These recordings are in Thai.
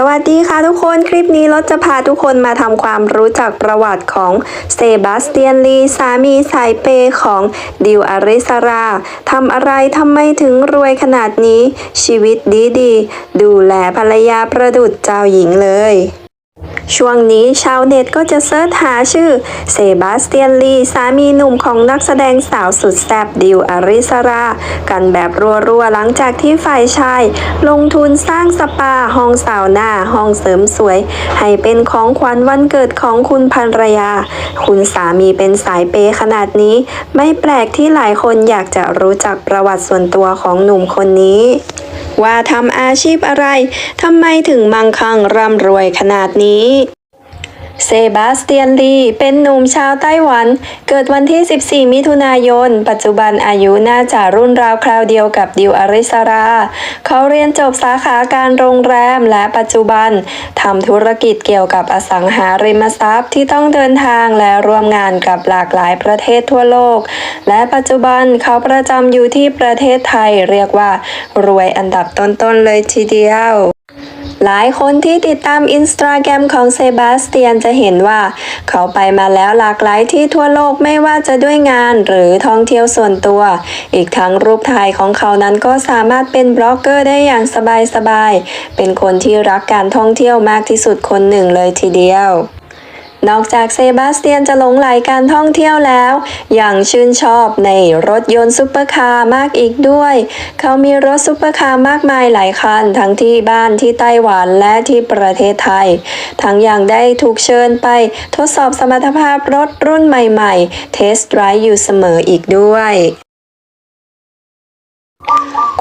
สวัสดีค่ะทุกคนคลิปนี้รถจะพาทุกคนมาทำความรู้จักประวัติของเซบาสเตียนลีสามีสายเปของดิวอาริสราทำอะไรทำไมถึงรวยขนาดนี้ ชีวิตดีดี ดูแลภรรยาประดุจเจ้าหญิงเลย ช่วงนี้ชาวเน็ตก็จะเสิร์ชหาชื่อ เซบาสเตียนลี สามีหนุ่มของนักแสดงสาวสุดแซ่บดิวอาริสรา กันแบบรัวๆ หลังจากที่ฝ่ายชาย ลงทุนสร้างสปาห้องสาวหน้าห้องเสริมสวย ให้เป็นของขวัญวันเกิดของคุณภรรยา คุณสามีเป็นสายเปย์ขนาดนี้ ไม่แปลกที่หลายคนอยากจะรู้จักประวัติส่วนตัวของหนุ่มคนนี้ ว่าทำอาชีพอะไรทำไมถึงมั่งคั่งร่ำรวยขนาดนี้ เซบาสเตียนลีเป็นหนุ่มชาวไต้หวัน เกิดวันที่ 14 มิถุนายน ปัจจุบันอายุน่าจะรุ่นราวคราวเดียวกับดิวอาริสรา เขาเรียนจบสาขาการโรงแรมและปัจจุบันทำธุรกิจเกี่ยวกับอสังหาริมทรัพย์ที่ต้องเดินทางและร่วมงานกับหลากหลายประเทศทั่วโลก และปัจจุบันเขาประจำอยู่ที่ประเทศไทยเรียกว่ารวยอันดับต้นๆเลยทีเดียว หลายคนที่ติดตามอินสตาแกรมของเซบาสเตียนจะเห็นว่า เขาไปมาแล้วหลากหลายที่ทั่วโลกไม่ว่าจะด้วยงานหรือท่องเที่ยวส่วนตัว อีกทั้งรูปถ่ายของเขานั้นก็สามารถเป็นบล็อกเกอร์ได้อย่างสบายๆ เป็นคนที่รักการท่องเที่ยวมากที่สุดคนหนึ่งเลยทีเดียว นอกจากเซบาสเตียนจะหลงไหลการท่องเที่ยวแล้ว ยังชื่นชอบในรถยนต์ซุปเปอร์คาร์มากอีกด้วย เขามีรถซุปเปอร์คาร์มากมายหลายคัน ทั้งที่บ้านที่ไต้หวันและที่ประเทศไทย ทั้งอย่างได้ถูกเชิญไปทดสอบสมรรถภาพรถรุ่นใหม่ๆ เทสต์ไรฟ์อยู่เสมออีกด้วย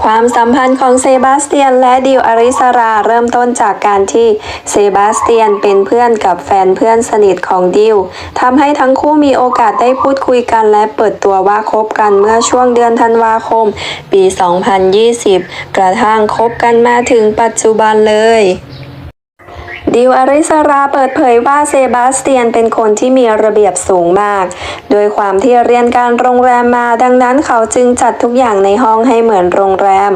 ความสัมพันธ์ของเซบาสเตียนและดิวอาริสราเริ่มต้นจากการที่เซบาสเตียนเป็นเพื่อนกับแฟนเพื่อนสนิทของดิวทำให้ทั้งคู่มีโอกาสได้พูดคุยกันและเปิดตัวว่าคบกันเมื่อช่วงเดือนธันวาคม ปี 2020 กระทั่งคบกันมาถึงปัจจุบันเลย ดิวอาริสราเปิดเผยว่าเซบาสเตียนเป็นคนที่มีระเบียบสูงมาก โดยความที่เรียนการโรงแรมมาดังนั้นเขาจึงจัดทุกอย่างในห้องให้เหมือนโรงแรม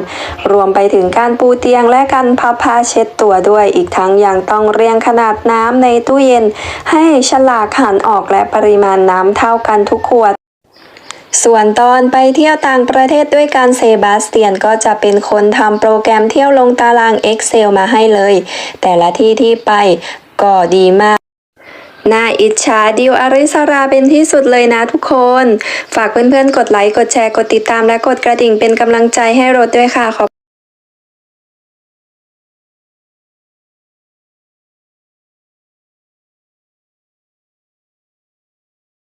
รวมไปถึงการปูเตียงและการพับผ้าเช็ดตัวด้วย อีกทั้งยังต้องเรียงขนาดน้ำในตู้เย็น ให้ฉลากหันออกและปริมาณน้ำเท่ากันทุกขวด ส่วนตอนไปเที่ยวต่างประเทศด้วยกันเซบาสเตียนก็จะเป็นคนทำโปรแกรมเที่ยวลงตาราง Excel มาให้เลย แต่ละที่ที่ไปก็ดีมากน่าอิจฉาดิวอาริสราเป็นที่สุดเลยนะทุกคน ฝากเพื่อนๆ กดไลค์ กดแชร์ กดติดตามและกดกระดิ่งเป็นกำลังใจให้รถด้วยค่ะขอบ